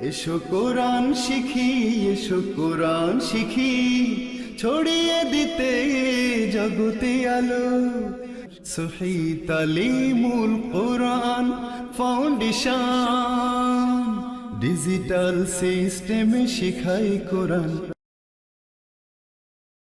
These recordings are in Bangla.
এসো কোরআন শিখি, এসো কোরআন শিখি। ছড়িয়ে দিতে জগতে আলো। সহি তালিমুল কোরআন ফাউন্ডেশন। ডিজিটাল সিস্টেমে শিখাই কোরআন।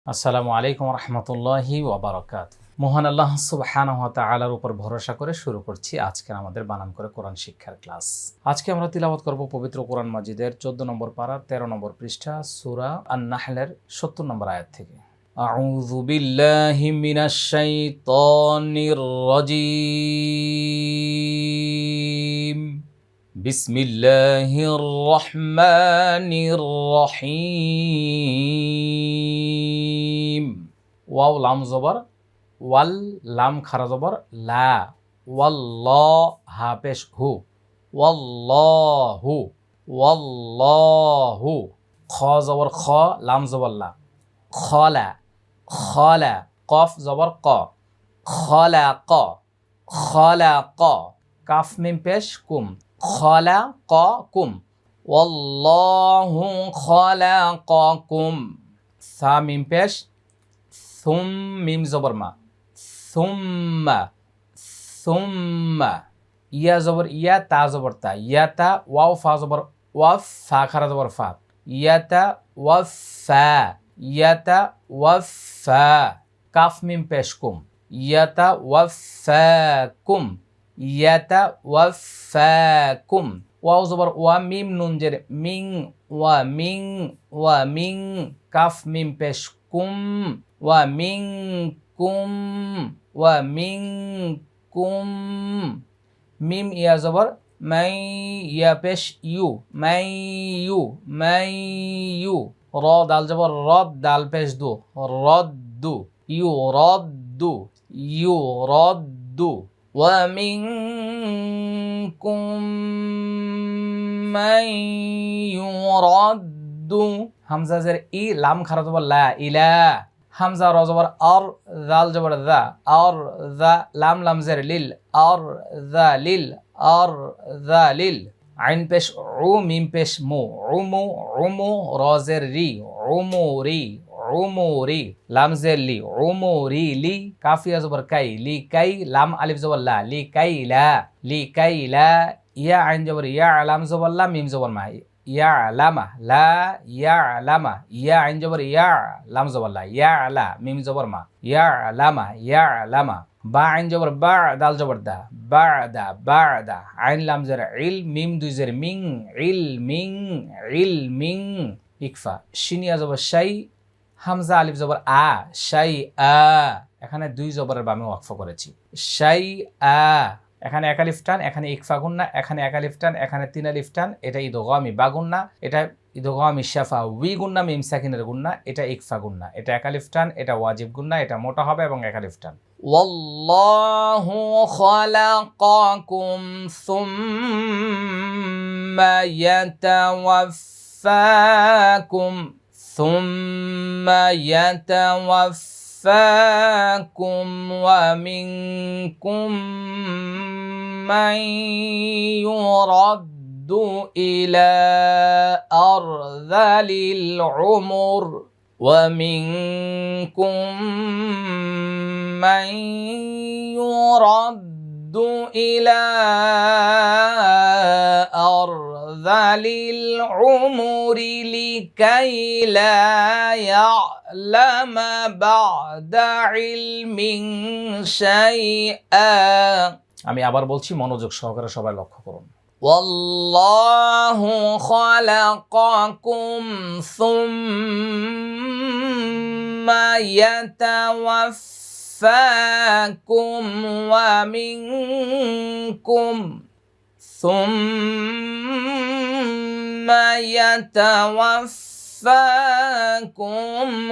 আসসালামু আলাইকুম রহমতুল্লাহি ওবরাকাত মোহন আল্লাহ সুবহান তালার উপর ভরসা করে শুরু করছি আজকে আমাদের বানান করে কোরআন শিক্ষার ক্লাস আজকে আমরা তিলাবত করব পবিত্র কোরআন মাজিদের চোদ্দ নম্বর পারা তেরো নম্বর পৃষ্ঠা সুরা আন নাহলের সত্তর নম্বর আয়াত থেকে أعوذ بالله من الشيطان الرجيم بسم الله الرحمن الرحيم ওয়াও লাম জবর ওয়াল লাম খারা জবর, লা, ওয়াল্লাহ হা পেশ হু, ওয়াল্লাহু ওয়াল্লাহু। খ জবর খ, লাম জবর লা। খলা খলা, কফ জবর ক। খলা ক খলা ক। কাফ মিম পেশ কুম, খলা ক কুম। ওয়াল্লাহু খলাকাকুম সা মিম পেশ, সুম মিম জবর মা। সুম্মা সুম্মা, ইয়া জবর ইয়া, তা জবর তা, ইয়া তা, ওয়াও, ফা জবর ওয়াফ ফা, খারা জবর, ফা ইয়াতা ওয়াফা ইয়াতা ওয়াফা কাফ, মিম, পেশ, কুম ইয়াতা ওয়াফাকুম ইয়াতা ওয়াফাকুম ওয়াও জবর, ওয়া, মিম, নুন জের, মিং, ওয়া মিং ওয়া, মিং, কাফ, মিম, পেশ, কুম মিং কুম ওয়া মিং কুম। মিম ইয়া জবর, মাই ইয়া পেশ ইউ, মাই ইউ মাই ইউ। র দাল জবর, রদ দাল পেশ দু, রদ দু, ইউ, রদ দু, ইউ, রদ দু। ওয়া মিং কুম, মাই ইউ, রদ দু। হামজাজের ই, লাম খারাত লা ইলা। হামজা র জবর আর জাল জবর দা, আর দা লাম লাম জের লিল, আর দা লিল, আর দা লিল। আইন পেশ উ, মিম পেশ মু উমু উমু রজের রি উমু রি উমু রি লাম জের লি উমু রি লি, কাফিয়া জবর কাই, লি কাই, লাম আলিফ জবর লা, লি কাই লা, লি কাই লা, ইয়া আইন জবর ইয়া, লাম জবর লা, মিম জবর মা ইয়া লামা লা ইয়া লামা ইয়া আইন জবর ইয়া, লাম জবর লা ইয়া লা মিম জবর মা ইয়া লামা ইয়া লামা বা আইন জবর বা, দাল জবর দা, বা দা বা দা, আইন লাম জের ইল, মিম দুই জের মিং, ইল মিং ইল মিং, ইকফা, শিনিয়া জবর শাই, হামজা আলিফ জবর আ, শাই আ, এখানে দুই জবরের বামে ওয়াকফ করেছি, শাই আ এখানে এক আলিফ টান এখানে ইকফা গুন্না এখানে এক আলিফ টান এখানে তিন আলিফ টান এটা ইদোগামি বা গুন্না এটা ইদোগামি শাফা উই গুন্না মিম সাকিনের গুন্না এটা ইকফা গুন্না এটা এক আলিফ টান এটা ওয়াজিব গুন্না এটা মোটা হবে এবং এক আলিফ টান والله خلقكم ثم يتوفاكم ثم يتوفاكم ومنكم من يرد إلى أرذل العمر ومنكم من يرد إلى أرذل العمر لكي لا يعلم بعد علم شيئا আমি আবার বলছি মনোযোগ সহকারে সবাই লক্ষ্য করুন والله خلقكم ثم يتوفاكم ومنكم ثم يتوفاكم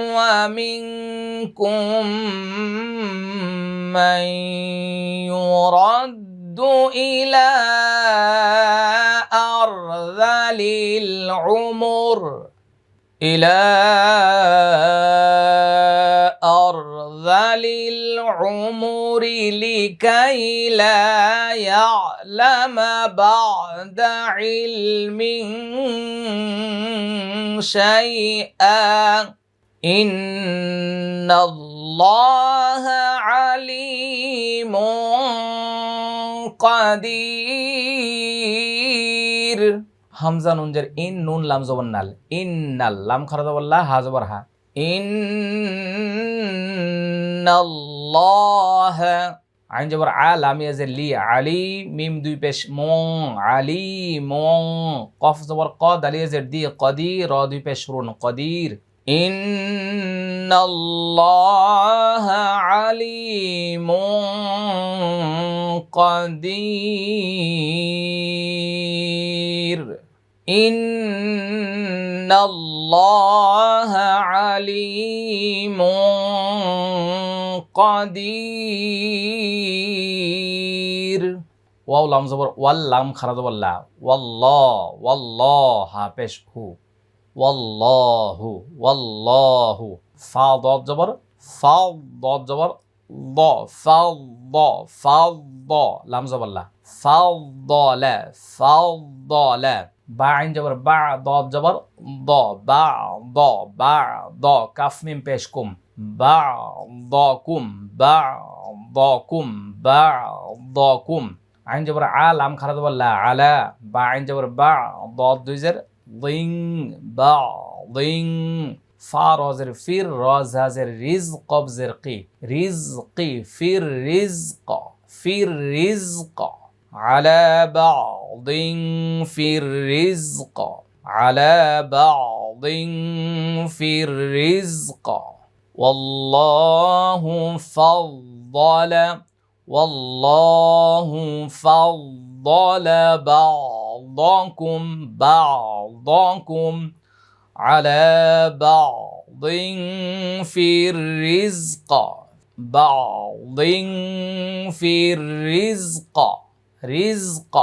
ومنكم من يرد إلى أرذل العمر إلى أرذل أرذل العمر لكي لا يعلم بعد علم شيئا إن الله عليم قدير হামজা নুনজের ইন নুন লাম জবর নাল ইন্নাল লাম খারা জবর লা হা জবর হা ইন্নাল্লাহ আইন জবর আল আমি আজ লি, আলি, মিম দুই পেশ, মং, আলি, মং, কফ জবর কদ আলি আজ দি কদি র দুই পেশ, রুন, কদির। ইন্নাল্লাহ আলিম কদির। ইন إن الله عليم قدير ওয়াও লাম জবর ওয়াল লাম খারা জবর লা ওয়াল্লাহ ওয়াল্লাহ হা পেশ হু ওয়াল্লাহু ওয়াল্লাহু ফা দদ জবর ফা দদ জবর দ ফা দ ফা দ লাম জবর লা ফা দ লা ফা দ লা বা আইন জবর, বা, দ জবর, দ, বা দ বা, দ, কাফমিম পেশ কুম, বা, দ কুম, বা, দ কুম, বা, দ কুম। আইন জবর, আ, লাম, খারা জবর, লা, আলা। বা, আইন জবর, বা, দ দুইজের লিং, বা, লিং। ফা রজের ফির রজ হাজের রিজ কবজের কি। রিজ, কি, ফির, রিজ, ক। ফির, রিজ, ক। على بعض في الرزق على بعض في الرزق. والله فضل والله فضل بعضكم بعضكم على بعض في الرزق بعض في الرزق. রিজক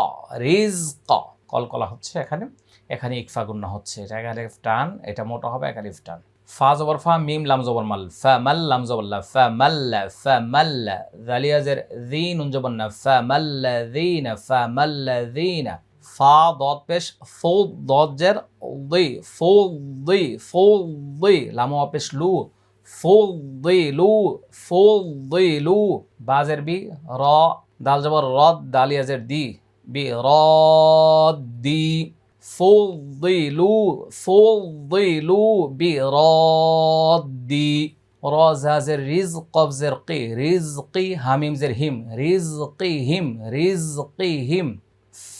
রিজক কল কলা হচ্ছে এখানে। এখানে ইকফা হচ্ছে, এটা একালিফ টান, এটা মোটা হবে একালিফ টান। ফা জবর ফা, মিম, লাম জবর মাল, ফা মাল, লাম জবর লা, ফা মাল্লা ফা মাল্লা জালিয়াজের দিন উন জবর না, ফা মাল্লা দিন ফা মাল্লা দিন ফা দত পেশ, ফো দত জের দি ফো দি ফো দি লামো পেশ, লু, ফো দি লু, ফো দি লু। বাজের বি, র دال جبر راد دال يزر دي. برادي فضلوا فضلوا. برادي راز هزر رزق بزرقي رزقي هميم زرهم رزقهم رزقهم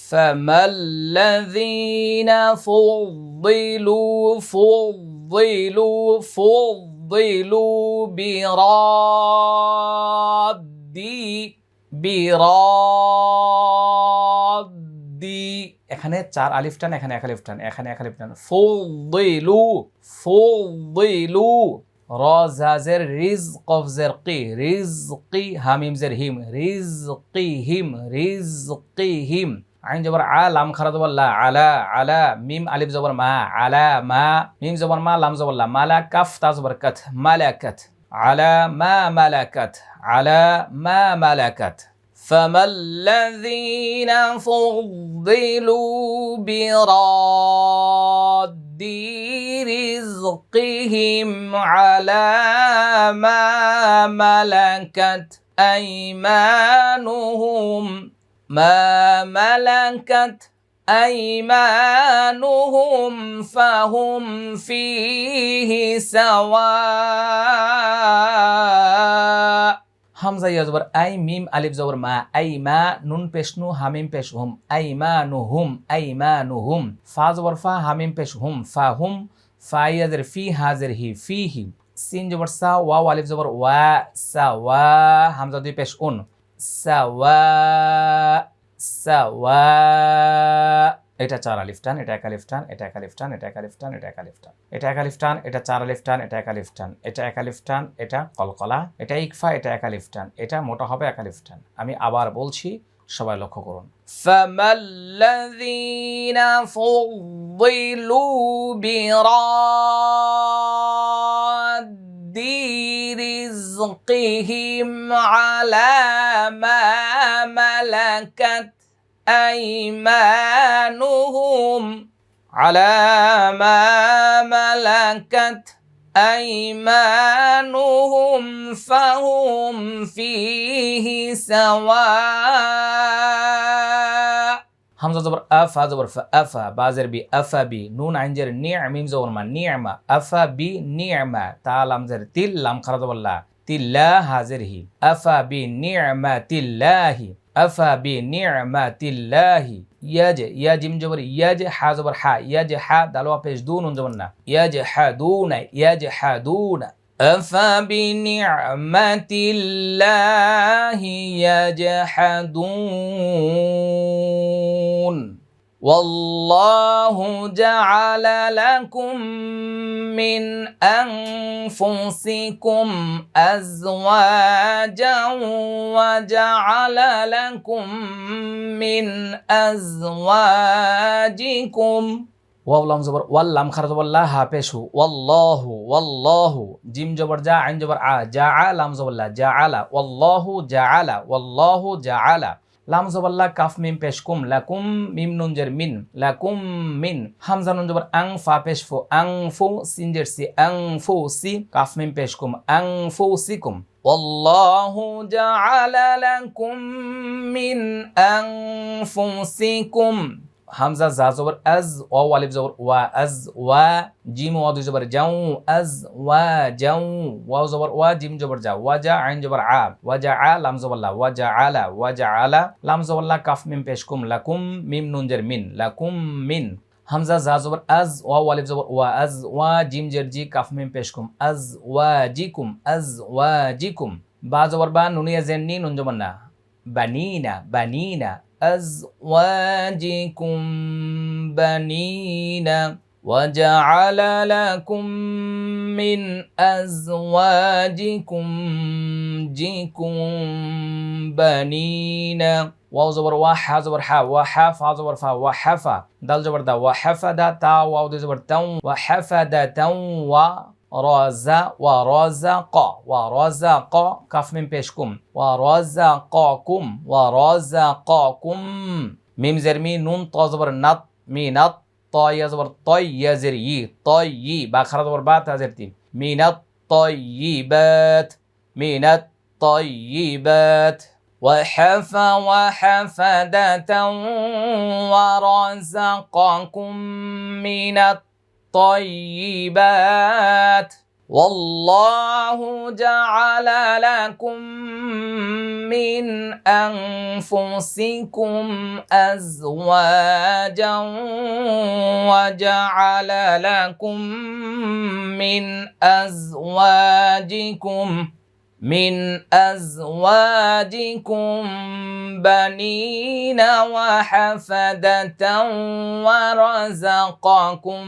فما الذين فضلوا فضلوا فضلوا. برادي বিরদি এখানে চার আলিফ টান, এখানে এক আলিফ টান, এখানে এক আলিফ টান। ফুদিলু ফুদিলু রজাজের রিজ কফজের কি রিজকি হামিমজের হিম, রিজকি হিম রিজকি হিম। আইন জবর আ, লাম খারা জবর লা, আলা আলা, মিম আলিফ জবর মা, আলা, মা, মিম জবর মা, লাম জবর লা মালা কাফ তা জবর কাথ মালাকাত, আলা, মা, মালাকাত। على ما ملكت. فما الذين فضلوا براد رزقهم على ما ملكت أيمانهم. ما ملكت أيمانهم فهم فيه سواء হামজা ইয়া জবর, আই মিম আলিফ জবর মা, আই মা নুন পেশনু, হামিম পেশ হুম আই মা নু হুম আই মা নু হুম ফা জবর ফা, হামিম পেশ হুম ফা হুম, ফা ইয়াজের ফি, হাজের হি, ফি হি। সিন জবর সা ওয়া আলিফ জবর, ওয়া, সা, ওয়া, হামজা দুই পেশ উন। সা, ওয়া সাওয়া এটা চার আলিফ টান এটা এক আলিফ টান এটা এক আলিফ টান এটা এক আলিফ টান এটা এক আলিফ টান এটা এক আলিফ টান এটা চার আলিফ টান এটা এক আলিফ টান এটা এক আলিফ টান এটা কলকলা এটা ইকফা এটা এক আলিফ টান এটা মোটা হবে এক আলিফ টান আমি আবার বলছি সবাই লক্ষ্য করুন فما الذين فضلوا براد رزق رزقهم على ما ملكت أيمانهم مكانهم على ما ملكت أيمانهم فهم فيه سواء. حمزة زبر أفا زبر فأفا بازر بي أفا بي نون عنجر نعم ميم زبر ما نعمة أفا بي نعم تا لام زر تل لام خرد والله تلا حاضر هي أفا بي نعمة الله أفا بنعمة الله؟ يج يج من جبر يج حا زبر حا يج حا دلوا بيش دون جبرنا. يج حدون يج حدون أفا بنعمة الله؟ يج يجحدون والله جعل لكم من أنفسكم أزواجا وجعل لكم من أزواجكم ওয়াও লাম জবর ওয়াল লাম খারা জবর লা হা পেশু ওয়াল্লাহু ওয়াল্লাহু জিম জবর জা আইন জবর আ জা আ লাম জবর লা জা আলা ওয়াল্লাহু জা আলা ওয়াল্লাহু জা আলা লাম জবর লা কাফ মিম পেশ কুম লাকুম মিম নুন জের মিন লাকুম মিন হামজা নুন জবর আং ফা পেশ ফু আং ফু সিন জের সি আং ফু সি কাফ মিম পেশ কুম আং ফু সি কুম والله جعل لكم من أنفسكم হামজা জা জবর আজ ও আলিফ জবর ওয়া আজ ওয়া জিম ওয়া দুই জবর যাও আজ ওয়া যাও ওয়া জবর ওয়া জিম জবর যা ওয়া যা আইন জবর আ ওয়া যা আ লাম জবর লা ওয়া যা আলা ওয়া যা আলা লাম জবর লা কাফ মিম পেশ কুম লাকুম মিম নুন জের মিন লাকুম মিন হামজা জা জবর আজ ওয়া আলিফ জবর ওয়া আজ ওয়া জিম জের জি কাফ মিম পেশ কুম আজ ওয়া জিকুম আজ ওয়া জিকুম বা জবর বা নুনিয়া জেন নি নুন জবর না বানিনা বানিনা أزواجكم بنين وجعل لكم من أزواجكم جيكم بنين. واو زبر وح زبر ح وحف زبر فا وحفا دال زبر دا وحفا دا تا واو زبر تا وحفا دا تا ورزق ورزق كف من بيشكم ورزقكم ورزقكم ميم زرمي نون طا زبر نط مي نط طا يا زبر طي يا زر يي طي با خرا زبر با تا من الطيبات من الطيبات وحف وحفدة ورزقكم من الطيبات والله جعل لكم من أنفسكم أزواجا وجعل لكم من أزواجكم من أزواجكم بنين وحفدة ورزقكم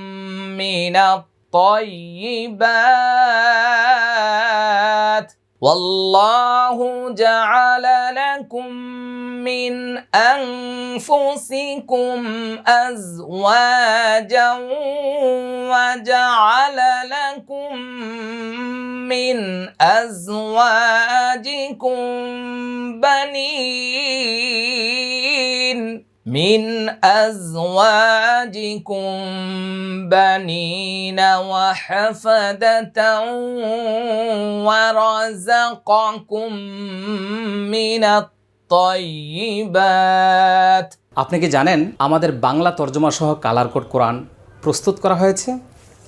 من الطيبات. والله جعل لكم من أنفسكم أزواجا وجعل لكم من أزواجكم بنين من أزواجكم بنين وحفدة ورزقكم من الطيبات আপনি কি জানেন আমাদের বাংলা তর্জমা সহ কালার কোড কোরআন প্রস্তুত করা হয়েছে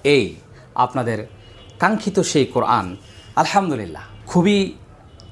এই আপনাদের কাঙ্ক্ষিত সেই কোরআন আলহামদুলিল্লাহ খুবই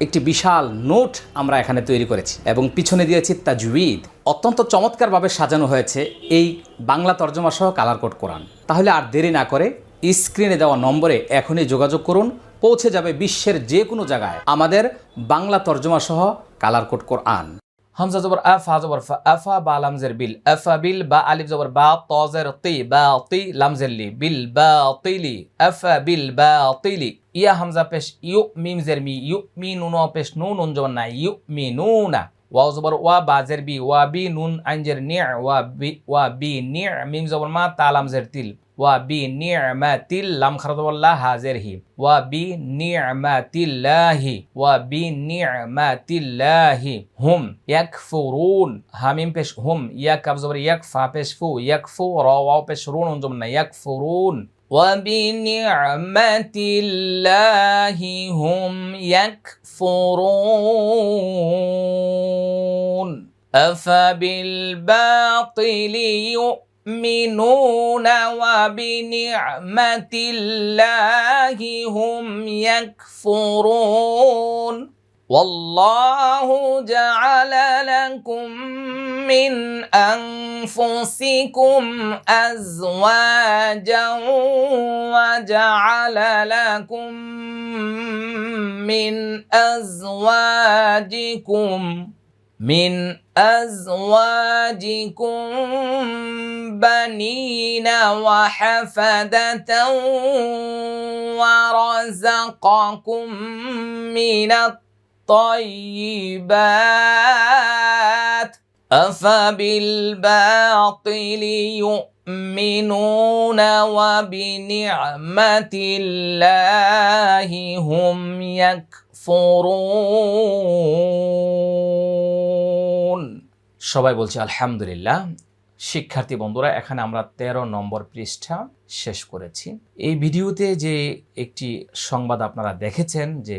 একটি বিশাল নোট আমরা এখানে তৈরি করেছি এবং পিছনে দিয়েছি তাজউইদ। অত্যন্ত চমৎকারভাবে সাজানো হয়েছে এই বাংলা তর্জমা সহ কালার কোড কোরআন তাহলে আর দেরি না করে স্ক্রিনে দেওয়া নম্বরে এখনই যোগাযোগ করুন, পৌঁছে যাবে বিশ্বের যে কোনো জায়গায় আমাদের বাংলা তর্জমা সহ কালার কোড কোরআন হামজা জবর আফ জবর ফা, আফা বা লামজের বিল, আফা বিল বা আলিফ জবর বা তজের তি বা তি, লামজের লি, বিল বা তিলি আফা বিল বা তিলি ইয়া হামজা পেশ ইউ মিম জের মি ইউ মি নুন পেশ নুন নুন জবর না ইউ মি নুনা। ওয়া জবর ওয়া, বা জের বি ওয়া বি নুন আইনজের নি ওয়া বি ওয়া বি নি মিম জবর মা তা লামজের তিল। ওয়া বি নি'মাতিল লাম খারাদাল্লাহ হাজের হি ওয়া বি নি'মাতিল্লাহি ওয়া বি নি'মাতিল্লাহি হুম, ইয়াকফুরুন। হামিম পেশ হুম, ইয়াক কাব জবর ইয়াক ফা পেশ ফু, ইয়াকফু র ওয়াও পেশ রুন জবর না ইয়াকফুরুন। وبنعمة الله هم يكفرون. أفبالباطل يؤمنون وبنعمة الله هم يكفرون. والله جعل لكم من أنفسكم أزواجا وجعل لكم من أزواجكم من أزواجكم بنين وحفدة ورزقكم من الطيبات. أفبالباطل يؤمنون وبنعمة الله هم يكفرون সবাই বলছে আলহামদুলিল্লাহ শিক্ষার্থী বন্ধুরা এখানে আমরা ১৩ নম্বর পৃষ্ঠা শেষ করেছি। এই ভিডিওতে যে একটি সংবাদ আপনারা দেখেছেন যে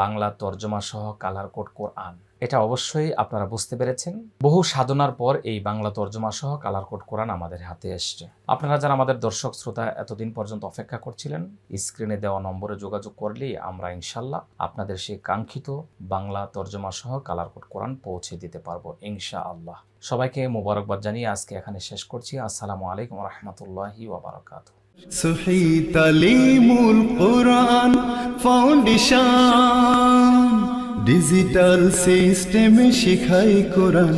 বাংলা তর্জমা সহ কালার কোড কোরআন, এটা অবশ্যই আপনারা বুঝতে পেরেছেন। বহু সাধনার পর এই বাংলা তর্জমা সহ কালার কোড কোরআন আমাদের হাতে এসছে। আপনারা যারা আমাদের দর্শক শ্রোতা এতদিন পর্যন্ত অপেক্ষা করছিলেন, স্ক্রিনে দেওয়া নম্বরে যোগাযোগ করলেই আমরা ইনশাল্লাহ আপনাদের সেই কাঙ্ক্ষিত বাংলা তর্জমা সহ কালার কোড কোরআন পৌঁছে দিতে পারব ইনশা আল্লাহ সবাইকে মোবারকবাদ জানিয়ে আজকে এখানে শেষ করছি। আসসালামু আলাইকুম রহমতুল্লাহি ওবরাকাতু সহি তালিমুল কোরআন ফাউন্ডেশন ডিজিটাল সিস্টেমে শিখাই কোরআন।